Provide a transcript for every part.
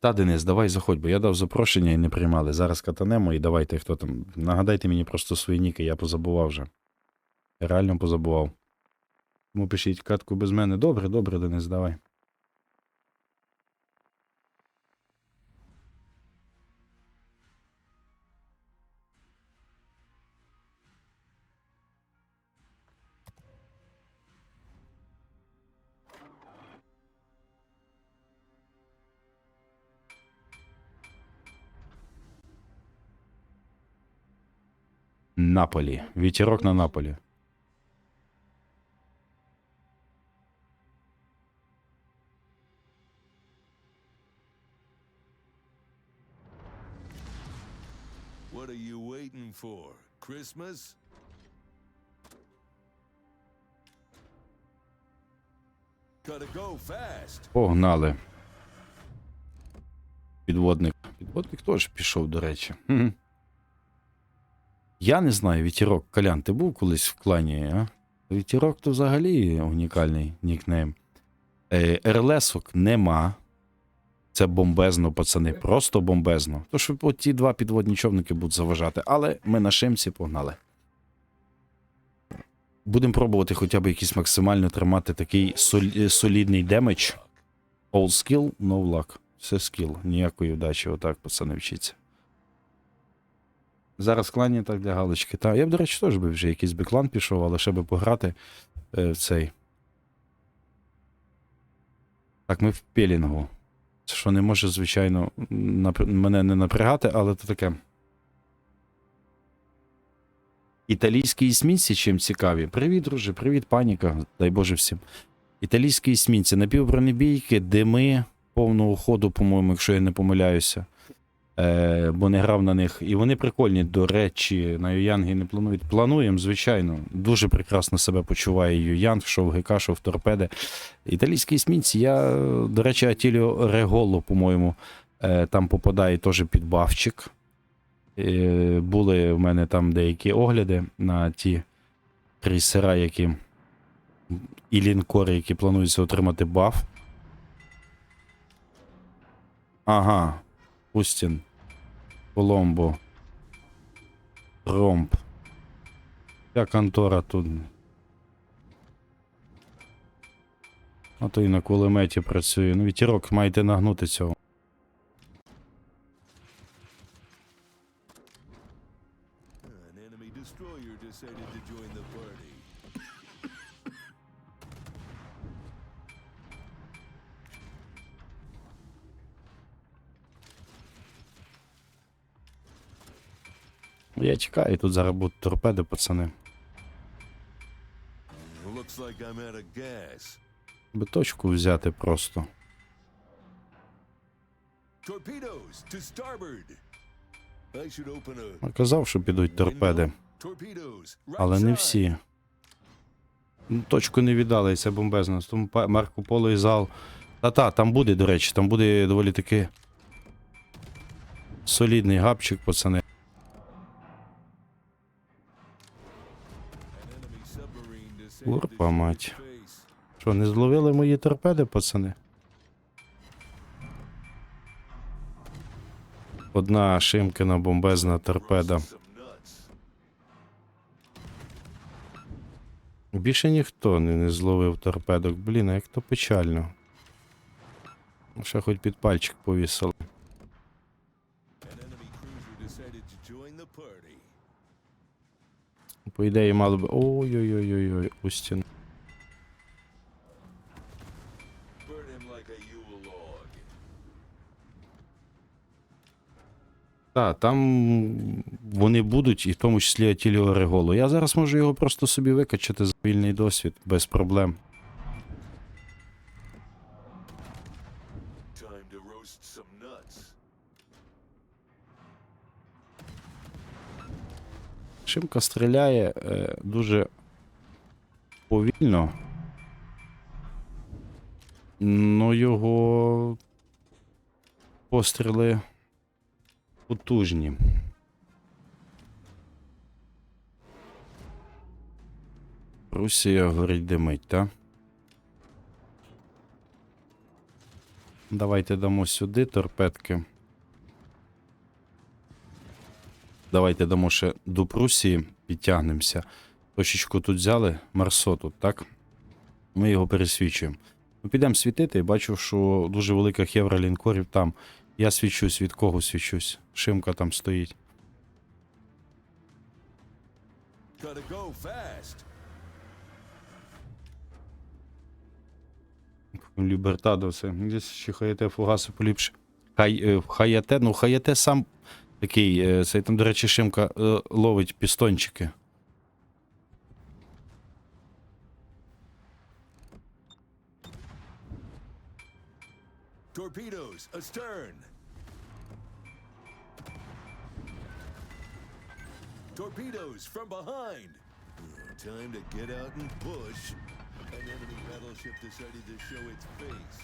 Та, Денис, давай заходь, бо я дав запрошення і не приймали. Зараз катанемо і давайте, хто там. Нагадайте мені просто свої ніки, я позабував вже. Реально позабував. Тому пишіть катку без мене. Добре, добре, Денис, давай. Наполі. Вітерок на Наполі. What are you waiting for? Christmas? Gotta go fast. Погнали. Підводник. Підводник теж пішов, до речі. Я не знаю, вітерок. Колян, ти був колись в клані, а? Вітерок то взагалі унікальний нікнейм. Е, ерлесок нема. Це бомбезно, пацани. Просто бомбезно. То що ті два підводні човники будуть заважати, але ми на шимці погнали. Будемо пробувати хоча б якийсь максимально тримати такий е, солідний демедж. All skill, no luck. Все скіл. Ніякої вдачі, отак, пацани, вчиться. Зараз клані так для галочки. Та, я б, до речі, теж би вже якийсь беклан пішов, але ще би пограти е, в цей. Так, ми в пелінгу. Це що не може, звичайно, напр- мене не напрягати, але то таке. Італійські есмінці чим цікаві. Привіт, друже, привіт, паніка. Дай Боже всім. Італійські есмінці, напівбронебійки, дими повного ходу, по-моєму, якщо я не помиляюся. Е, бо не грав на них. І вони прикольні, до речі, на Юянги не планують. Плануємо, звичайно. Дуже прекрасно себе почуває Юянг, що в ГК, що в торпеди. Італійські есмінці, я, до речі, Атіліо Реголо, по-моєму, е, там попадає теж під бафчик. Е, були в мене там деякі огляди на ті крейсера, які і лінкори, які плануються отримати баф. Ага. Пустін. Коломбо. Ромб. Вся контора тут. А то і на кулеметі працює. Ну, вітерок маєте нагнути цього. Я чекаю, тут зараз будуть торпеди, пацани. Би точку взяти просто. А Казав, що підуть торпеди. Але не всі. Ну, Точку не віддали, і це бомбезно. Тому Марко Поло і зал. Та-та, там буде, до речі, там буде доволі таки солідний гапчик, пацани. Shoot мать. Що, не зловили мої торпеди, пацани? Одна шимкина бомбезна торпеда. Більше ніхто не, не зловив торпедок. Блін, а як то печально. Ще хоч під пальчик повісили. По ідеї, мало би. Ой-ой-ой-ой, Устін. Так, там вони будуть, і в тому числі Атіліо Реголо. Я зараз можу його просто собі викачати за вільний досвід, без проблем. Time to roast some nuts. Шимка стріляє е, дуже повільно. Ну, його постріли потужні. Русія горить димить, так? Давайте дамо сюди торпедки. Давайте дамо ще до Прусії, підтягнемося. Точечку тут взяли, Марсо тут, так? Ми його пересвічуємо. Ну, підемо світити, бачу, що дуже велика хевра лінкорів там. Я свічусь, від кого свічусь? Шимка там стоїть. Лібертадо все. Десь ще хаяте фугаси поліпше. Хай, е, хаяте, ну хаяте сам такий. Е, цей там, до речі, Шимка е, ловить пістончики. Torpedoes astern. Torpedoes from behind. Time to get out and push. An enemy battleship decided to show its face.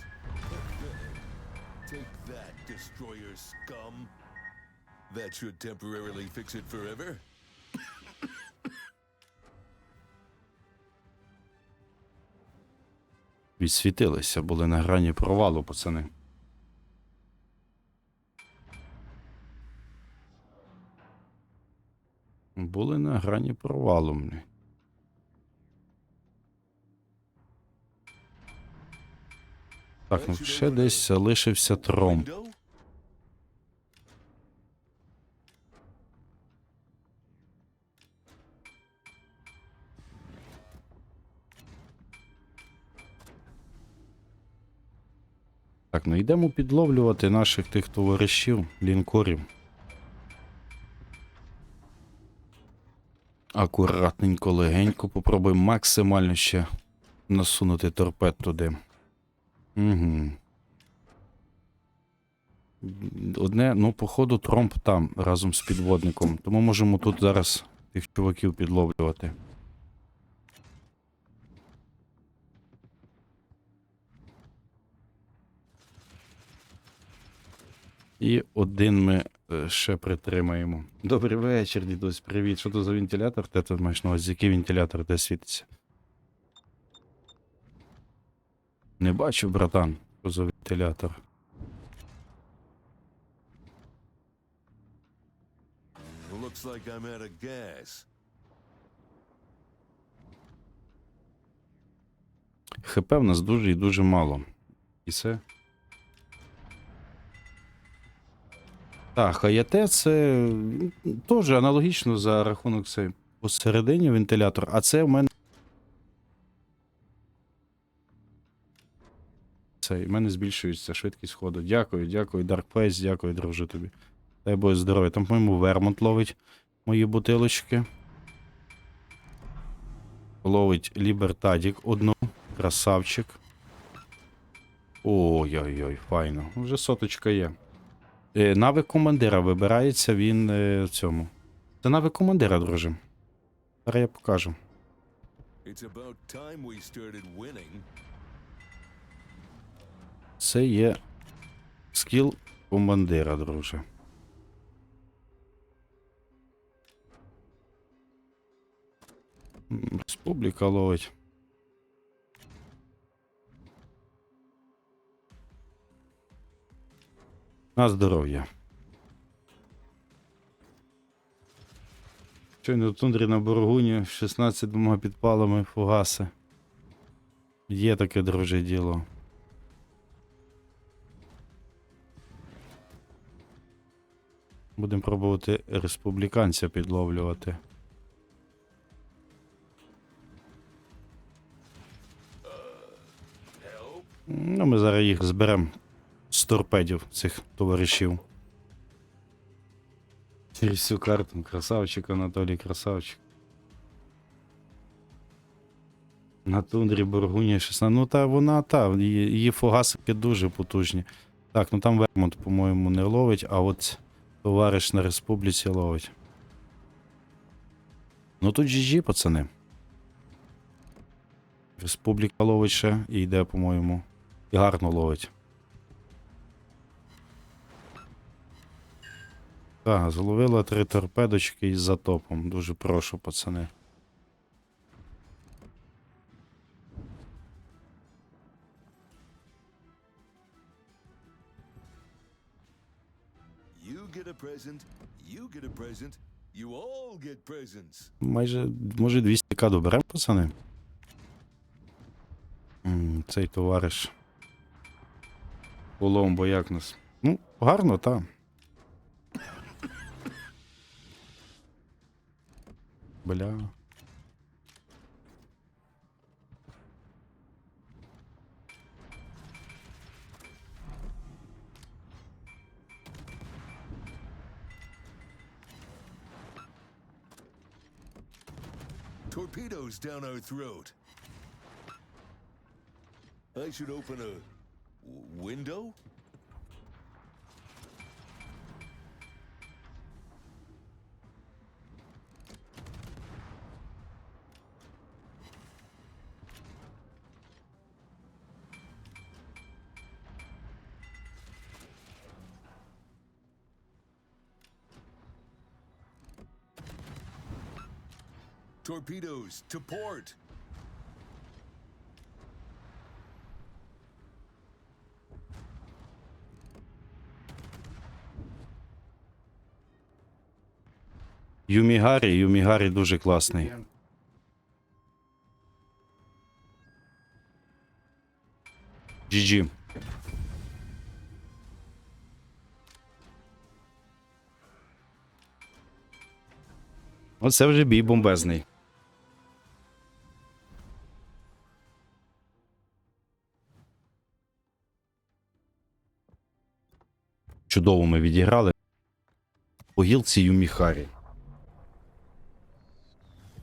Take that, destroyer scum. That should temporarily fix it forever. Відсвітилися, були на грані провалу, пацани. Були на грані провалу. блін. Так, ну ще десь залишився тромб. Так, ну йдемо підловлювати наших тих товаришів, лінкорів. Акуратненько, легенько, попробуємо максимально ще насунути торпед туди. Угу. Одне, ну, походу, тромб там разом з підводником. Тому можемо тут зараз тих чуваків підловлювати. І один ми е, ще притримаємо. Добрий вечір, дідусь. Привіт. Що то за вентилятор? Де ти маєш на увазі? Який вентилятор, де світиться? Не бачу, братан, що за вентилятор. Looks like I'm out of gas. ХП в нас дуже і дуже мало. І це. Так, ХАЯТ це теж аналогічно за рахунок це посередині вентилятор, а це в мене. Це в мене збільшується швидкість ходу. Дякую, дякую, Dark Face, дякую, друже тобі. Дай Боже здоров'я. Там, по-моєму, Вермонт ловить мої бутилочки. Ловить Лібертадік одну. Красавчик. Ой-ой-ой, файно. Вже соточка є. Е, навик командира вибирається він е, в цьому. Це навик командира, друже. Зараз я покажу. Це є скіл командира, друже. Республіка ловить. На здоров'я. Щойно в тундрі на Боргуні 16 двома підпалами фугаси. Є таке друже діло. Будемо пробувати республіканця підловлювати. Ну, ми зараз їх зберемо з торпедів цих товаришів. Через всю карту. Красавчик, Анатолій, красавчик. На тундрі Бургунія 16. Ну та вона та, її фугасики дуже потужні. Так, ну там Вермонт, по-моєму, не ловить, а от товариш на республіці ловить. Ну тут GG, пацани. Республіка ловить ще і йде, по-моєму. І гарно ловить. Так, зловила три торпедочки із затопом. Дуже прошу, пацани. You get a present, you get a present, you all get presents. Майже, може, 200к доберемо, пацани. Цей товариш. Полом, бо як нас. Ну, гарно, так. Бля. Torpedoes down our throat. I should open a w- window? Torpedoes to port. Юмігарі, Юмігарі дуже класний. GG. Оце вже бій бомбезний. Чудово ми відіграли. По гілці Юміхарі.